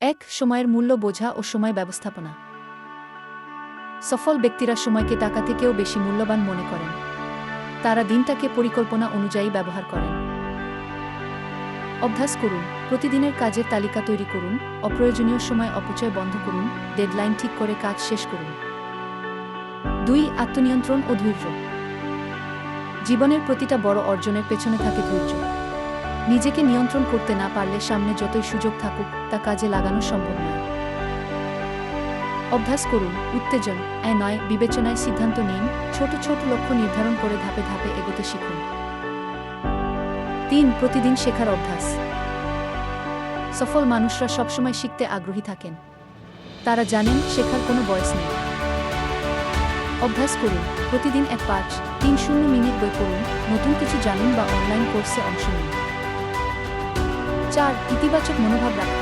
এক, সময়ের মূল্য বোঝা ও সময় ব্যবস্থাপনা। সফল ব্যক্তিরা সময়কে টাকা থেকেও বেশি মূল্যবান মনে করেন। তারা দিনটাকে পরিকল্পনা অনুযায়ী ব্যবহার করেন। অভ্যাস করুন, প্রতিদিনের কাজের তালিকা তৈরি করুন, অপ্রয়োজনীয় সময় অপচয় বন্ধ করুন, ডেডলাইন ঠিক করে কাজ শেষ করুন। দুই, আত্মনিয়ন্ত্রণ ও ধৈর্য। জীবনের প্রতিটা বড় অর্জনের পেছনে থাকে ধৈর্য। নিজেকে নিয়ন্ত্রণ করতে না পারলে সামনে যতই সুযোগ থাকুক তা কাজে লাগানো সম্ভব নয় অভ্যাস করুন, উত্তেজন এ নয় বিবেচনায় সিদ্ধান্ত নিন, ছোট ছোট লক্ষ্য নির্ধারণ করে ধাপে ধাপে এগোতে শিখুন। তিন, প্রতিদিন শেখার অভ্যাস। সফল মানুষরা সবসময় শিখতে আগ্রহী থাকেন। তারা জানেন শেখার কোনো বয়স নেই। অভ্যাস করুন, প্রতিদিন এক পাঁচ তিন শূন্য মিনিট বই পড়ুন, নতুন কিছু জানুন বা অনলাইন কোর্সে অংশ নিন। চার ইতিবাচক মনোভাব রাখা।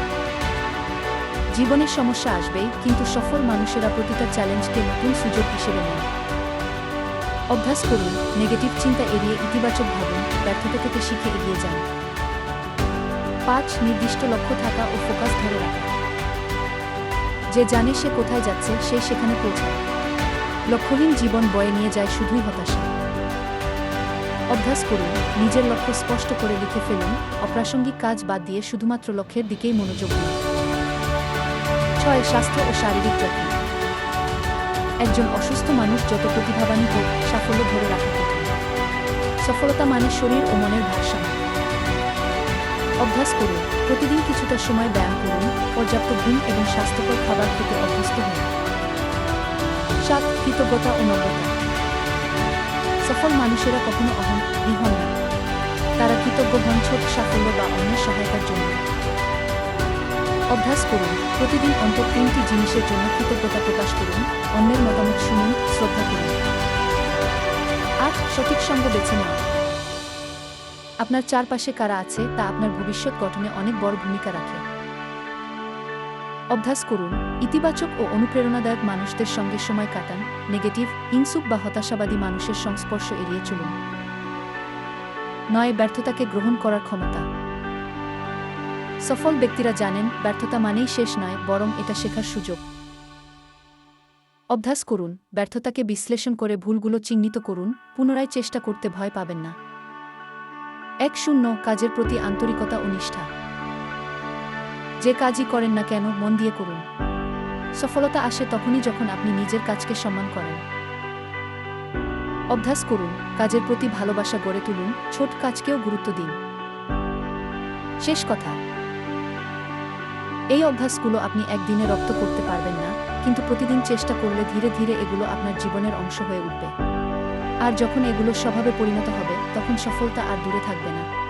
জীবনের সমস্যা আসবেই, কিন্তু সফল মানুষেরা প্রতিটা চ্যালেঞ্জকে নতুন সুযোগ হিসেবে নেয়। অভ্যাস করুন নেগেটিভ চিন্তা এড়িয়ে ইতিবাচক ভাবুন, ব্যর্থতা থেকে শিখে এগিয়ে যান। পাঁচ, নির্দিষ্ট লক্ষ্য থাকা ও ফোকাস ধরে রাখা। যে জানে সে কোথায় যাচ্ছে, সে সেখানে পৌঁছায়। লক্ষ্যহীন জীবন বয়ে নিয়ে যায় শুধুই হতাশা। অভ্যাস করুন, নিজের লক্ষ্য স্পষ্ট করে লিখে ফেলুন, অপ্রাসঙ্গিক কাজ বাদ দিয়ে শুধুমাত্র লক্ষ্যের দিকেই মনোযোগ দিন। ছয়, স্বাস্থ্য ও শারীরিক যত্ন। একজন অসুস্থ মানুষ যত প্রতিভাবানই হোক, সাফল্য ধরে রাখা সফলতা মানে শরীর ও মনের ভারসাম্য। অভ্যাস করুন, প্রতিদিন কিছুটা সময় ব্যায়াম করুন, পর্যাপ্ত ঘুম এবং স্বাস্থ্যকর খাবার খেতে অভ্যস্ত হন। সাত, কৃতজ্ঞতা ও নম্রতা। সফল মানুষেরা কখনো অহং হন না। তারা কৃতজ্ঞ হন ছোট সাফল্য বা অন্যের সহায়তার জন্য। অভ্যাস করুন, প্রতিদিন অন্তত তিনটি জিনিসের জন্য কৃতজ্ঞতা প্রকাশ করুন, অন্যের মতামত শুনুন, শ্রদ্ধা করুন। আট সঠিক সঙ্গ বেছে নেওয়া আপনার চারপাশে কারা আছে তা আপনার ভবিষ্যৎ গঠনে অনেক বড় ভূমিকা রাখে। অভ্যাস করুন, ইতিবাচক ও অনুপ্রেরণাদায়ক মানুষদের সঙ্গে সময় কাটান, নেগেটিভ, হিংসুক বা হতাশাবাদী মানুষের সংস্পর্শ এড়িয়ে চলুন। নয়, ব্যর্থতাকে গ্রহণ করার ক্ষমতা। সফল ব্যক্তিরা জানেন, ব্যর্থতা মানেই শেষ নয়, বরং এটা শেখার সুযোগ। অভ্যাস করুন, ব্যর্থতাকে বিশ্লেষণ করে ভুলগুলো চিহ্নিত করুন, পুনরায় চেষ্টা করতে ভয় পাবেন না। এক শূন্য, কাজের প্রতি আন্তরিকতা ও নিষ্ঠা। যে কাজই করেন না কেন, মন দিয়ে করুন। সফলতা আসে তখনই যখন আপনি নিজের কাজকে সম্মান করেন। অভ্যাস করুন, কাজের প্রতি ভালোবাসা গড়ে তুলুন, ছোট কাজকেও গুরুত্ব দিন। শেষ কথা। এই অভ্যাসগুলো আপনি একদিনে রপ্ত করতে পারবেন না, কিন্তু প্রতিদিন চেষ্টা করলে ধীরে ধীরে এগুলো আপনার জীবনের অংশ হয়ে উঠবে। আর যখন এগুলো স্বভাবে পরিণত হবে, তখন সফলতা আর দূরে থাকবে না।